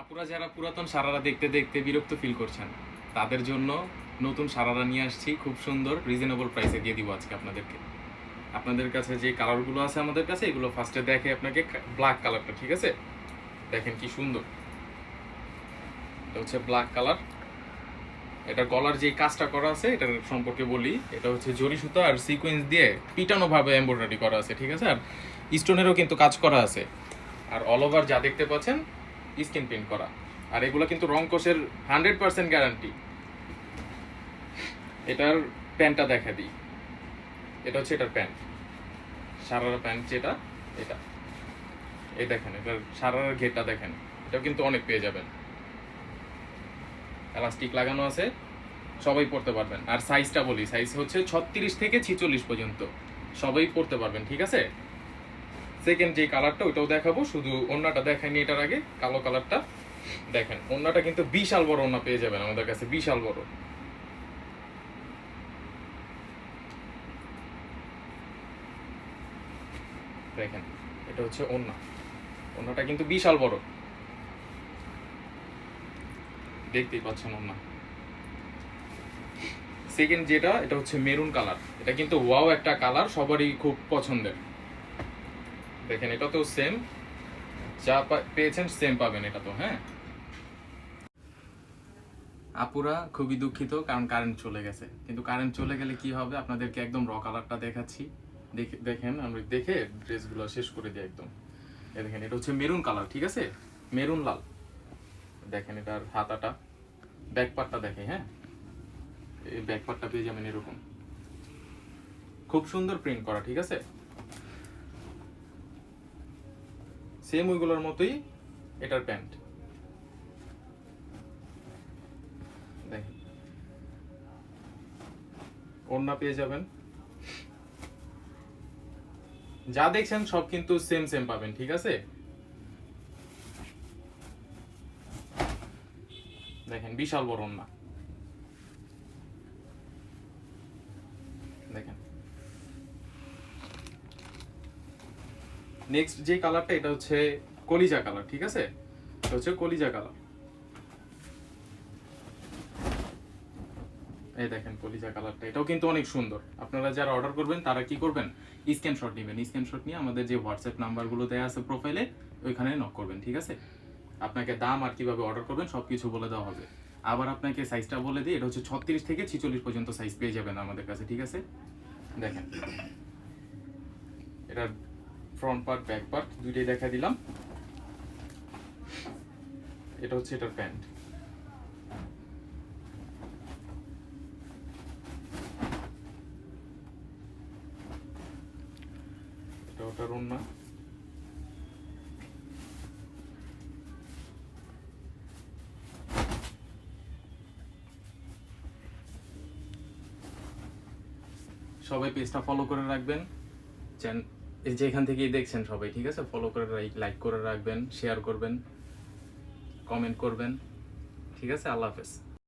আপুরা যারা পুরাতন সারারা দেখতে দেখতে বিরক্ত ফিল করছেন, তাদের জন্য নতুন সারারা নিয়ে আসছি, খুব সুন্দর রিজনেবল প্রাইসে দিয়ে দিব আজকে আপনাদেরকে। আপনাদের কাছে যে কালারগুলো আছে আমাদের কাছে, এগুলো ফার্স্টে দেখে আপনাকে ব্ল্যাক কালারটা ঠিক আছে? দেখেন কি সুন্দর। এটা হচ্ছে ব্ল্যাক কালার এটা গলার যে কাজটা করা আছে এটার সম্পর্কে বলি। এটা হচ্ছে জরি সুতা আর সিকোয়েন্স দিয়ে পিটানো ভাবে এমব্রয়ডারি করা আছে, ঠিক আছে? আর স্টোনেরও কিন্তু কাজ করা আছে। আর অল ওভার যা দেখতে পাচ্ছেন স্কিন প্রিন্ট করা। আর এগুলো কিন্তু রং কোষের হান্ড্রেড পার্সেন্ট গ্যারান্টি এটার প্যান্টটা দেখা দিই। এটা হচ্ছে এটার প্যান্ট। সারারা প্যান্ট যেটা, এটা। এই দেখেন, এটার সারার ঘেরটা দেখেন। এটাও কিন্তু অনেক পেয়ে যাবেন। এলাস্টিক লাগানো আছে, সবাই পড়তে পারবেন। আর সাইজটা বলি সাইজ হচ্ছে ছত্রিশ থেকে ছিচল্লিশ পর্যন্ত। সবাই পড়তে পারবেন, ঠিক আছে? সেকেন্ড যে কালারটা ওইটাও দেখাবো। শুধু ওন্নাটা দেখাইনি এটার আগে, কালো কালারটা দেখেন। ওন্নাটা কিন্তু বিশাল বড় ওন্না পেয়ে যাবেন আমাদের কাছে, বিশাল বড়। দেখেন, এটা হচ্ছে ওন্না ওন্নাটা কিন্তু বিশাল বড়। দেখতেই পাচ্ছেন ওন্না সেকেন্ড যেটা, এটা হচ্ছে মেরুন কালার এটা কিন্তু ওয়াও একটা কালার সবারই খুব পছন্দের। দেখেন, এটা তো সেম যা পেয়েছেন সেম পাবেন এটা তো হ্যাঁ? আপুরা খুবই দুঃখিত, কারণ কারেন্ট চলে গেছে। কিন্তু কারেন্ট চলে গেলে কি হবে? আপনাদেরকে একদম র কালারটা দেখাচ্ছি। দেখে, দেখেন, আমরা দেখে ড্রেসগুলো শেষ করে দিই একদম। দেখেন, এটা হচ্ছে মেরুন কালার ঠিক আছে? মেরুন লাল। দেখেন, এটার হাতাটা। ব্যাক পার্টটা দেখে হ্যাঁ? এই ব্যাক পার্টটা পেয়ে যাবেন এরকম। খুব সুন্দর প্রিন্ট করা, ঠিক আছে? সেম ওইগুলোর মতোই এটার প্যান্ট। দেখেন ওড়না পেয়ে যাবেন। যা দেখছেন সব কিন্তু সেম সেম পাবেন, ঠিক আছে? দেখেন, বিশাল বড় ওড়না। দেখেন। নেক্সট যে কালারটা এটা হচ্ছে কলিজা কালার ঠিক আছে? এটা হচ্ছে কলিজা কালার এই দেখেন কলিজা কালারটা এটাও কিন্তু অনেক সুন্দর। আপনারা যারা অর্ডার করবেন, তারা কি করবেন? স্ক্রিনশট নেবেন। স্ক্রিনশট নিয়ে আমাদের যে হোয়াটসঅ্যাপ নাম্বারগুলো দেওয়া আছে প্রোফাইলে ওইখানে নক করবেন, ঠিক আছে? আপনাকে দাম আর কীভাবে অর্ডার করবেন, সবকিছু বলে দেওয়া হবে। আবার আপনাকে সাইজটা বলে দিই, এটা হচ্ছে ছত্রিশ থেকে ছিচল্লিশ পর্যন্ত সাইজ পেয়ে যাবেন আমাদের কাছে, ঠিক আছে? দেখেন। এটা ফ্রন্ট পার্ট ব্যাক পার্ট দুইটাই দেখা দিলাম। এটা হচ্ছে এটার প্যান্ট। এটা ওটার সবাই পেজটা ফলো করে রাখবেন। এই যে এখান থেকেই দেখছেন সবাই, ঠিক আছে? ফলো করে লাইক করে রাখবেন শেয়ার করবেন কমেন্ট করবেন, ঠিক আছে? আল্লাহ হাফেজ।